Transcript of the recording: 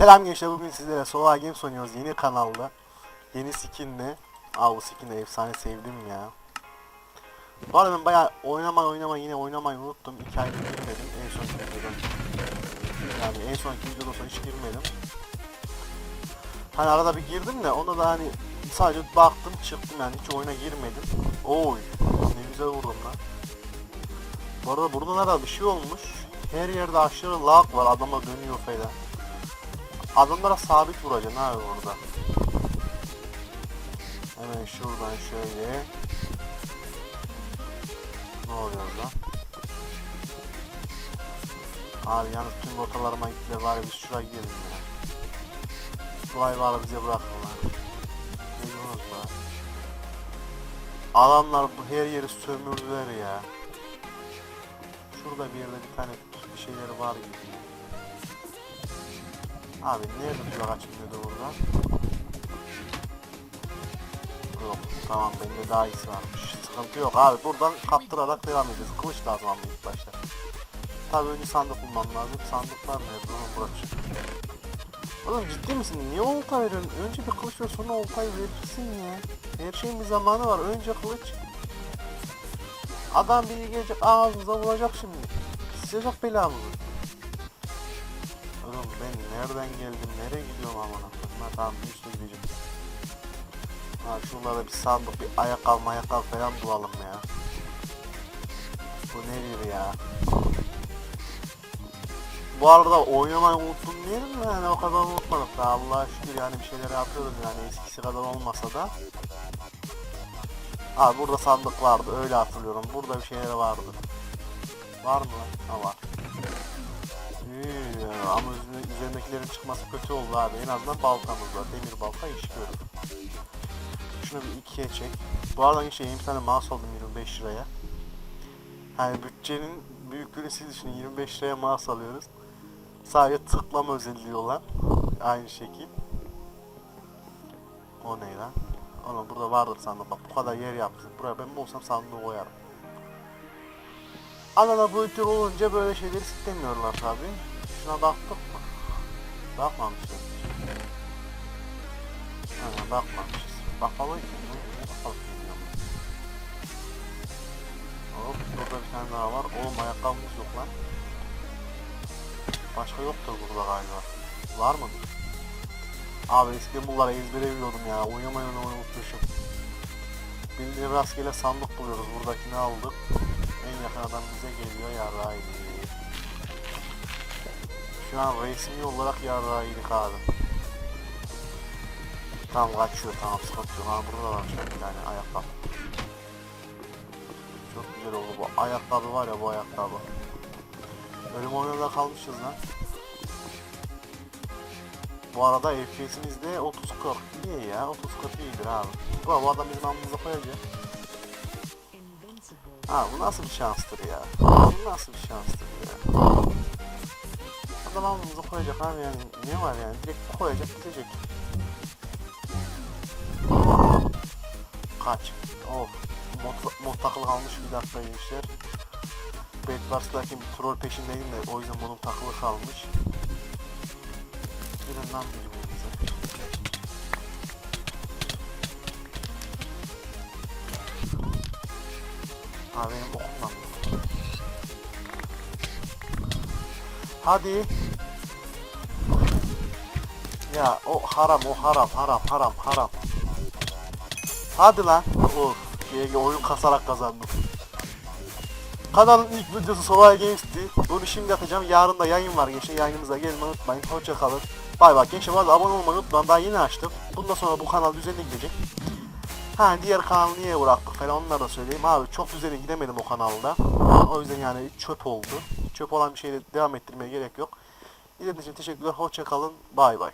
Selam gençler bugün sizlere Sova Games oynuyoruz yeni kanalda. Yeni skinle. Aa bu skin efsane sevdim ya. Bu arada ben bayağı oynama oynama yine oynamayı unuttum. 2 aydır girmedim. En son videodan. Yani en son videodan sonra hiç girmedim. Hani arada bir girdim de onda da hani sadece baktım çıktım yani hiç oyuna girmedim. Oy ne güzel vurdum lan. Bu arada burada nerede bir şey olmuş. Her yerde aşırı lag var adama dönüyor falan. Adamlara sabit vuracaksın abi orada. Hemen şuradan şöyle. Ne oluyor lan? Abi yalnız tüm rotalarıma gittiler var biz şuraya gidelim ya. Şurayı var bize bırakın lan. Ne diyorsunuz lan? Adamlar bu her yeri sömürdüler ya. Şurada bir yerde bir tane bir şeyleri var gibi. Abi nerede tuzak açılıyordu burada? Yok tamam bende daha iyisi varmış. Sıkıntı yok abi buradan kaptırarak devam edeceğiz. Kılıç lazım ama ilk başta. Tabi önce sandık bulmam lazım. Sandıklar nerede onu bırak. Oğlum ciddi misin? Niye olta veriyorsun? Önce bir kılıç ver sonra oltayı verirsin ya. Her şeyin bir zamanı var. Önce kılıç. Adam biri gelecek ağzınıza vuracak şimdi. Sıcak belamızı. Oğlum ben nereden geldim, nereye gidiyorum akıllı. Ha tamam üstü gideceğim. Ha şuralarda bir sandık, bir ayakkabı ayakkabı falan bulalım ya. Bu nedir ya? Bu arada oynamayı unuttum diyelim mi? Yani o kadar unutmadık da Allah'a şükür yani bir şeyler yapıyoruz yani eskisi kadar olmasa da. Abi burada sandık vardı öyle hatırlıyorum. Burada bir şeyler vardı. Var mı? Ha var. Ya, ama üzerindekilerin çıkması kötü oldu abi. En azından baltamız var. Demir balta iş görür. Şunu bir ikiye çek. Bu arada yeni bir tane mouse aldım 25 liraya. Yani bütçenin büyüklüğünü siz düşünün 25 liraya mouse alıyoruz. Sadece tıklama özelliği olan. Aynı şekil. O ne lan? Oğlum burada vardır sandım bak bu kadar yer yaptık. Buraya ben bulsam sandığı koyarım. Alana bu tür olunca böyle şeyleri istemiyorlar tabi. Şuna baktık mı? Bakmamışız. Ha, bakmamışız. Bakalım? Bakalım. Hop burada bir tane daha var. Oğlum ayakkabımız yok lan. Başka yoktur burada galiba. Var mı? Abi eskiden bunları ezbere biliyordum ya. Oynamayı unutmuşum. Bildiğin rastgele sandık buluyoruz. Buradakini aldık. Yakın adam bize geliyor yarrağıydı. Şu an resmi olarak yarrağıydık abi. Tamam kaçıyor tamam sıkıntı yok. Burada da var şöyle bir tane ayakkabı. Çok güzel oldu bu ayakkabı var ya bu ayakkabı. Ölüm oyununda kalmışız lan. Bu arada FPS'imiz de 30-40 iyi ya 30-40 iyidir abi. Bu, adam bizim amımıza koyacak. Ha bu nasıl bir şanstır ya? Bu nasıl bir şanstır ya? Adam alnımıza koyacak abi yani ne var yani direkt koyacak gidecek. Kaç. Oh. Mod, mod takılı kalmış bir dakika gençler. Bedwars'taki bir troll peşindeyim de o yüzden bunun takılı kalmış. Girin lan birbirinize. Ha benim okumam. Hadi. Ya o haram o haram haram haram haram. Hadi lan. Of. GG oyun kasarak kazandım. Kanalın ilk videosu Solay Games'ti. Bunu şimdi atacağım. Yarın da yayın var gençler. Yayınımıza gelmeyi unutmayın. Hoşça kalın. Bay bay. Gençler bu arada abone olmayı unutmayın. Daha yeni açtım. Bundan sonra bu kanal düzenli gidecek. Ha diğer kanalı niye bıraktık falan onları da söyleyeyim. Abi çok düzenli gidemedim o kanalda. O yüzden yani çöp oldu. Çöp olan bir şeyle devam ettirmeye gerek yok. İzlediğiniz için teşekkürler. Hoşça kalın. Bay bay.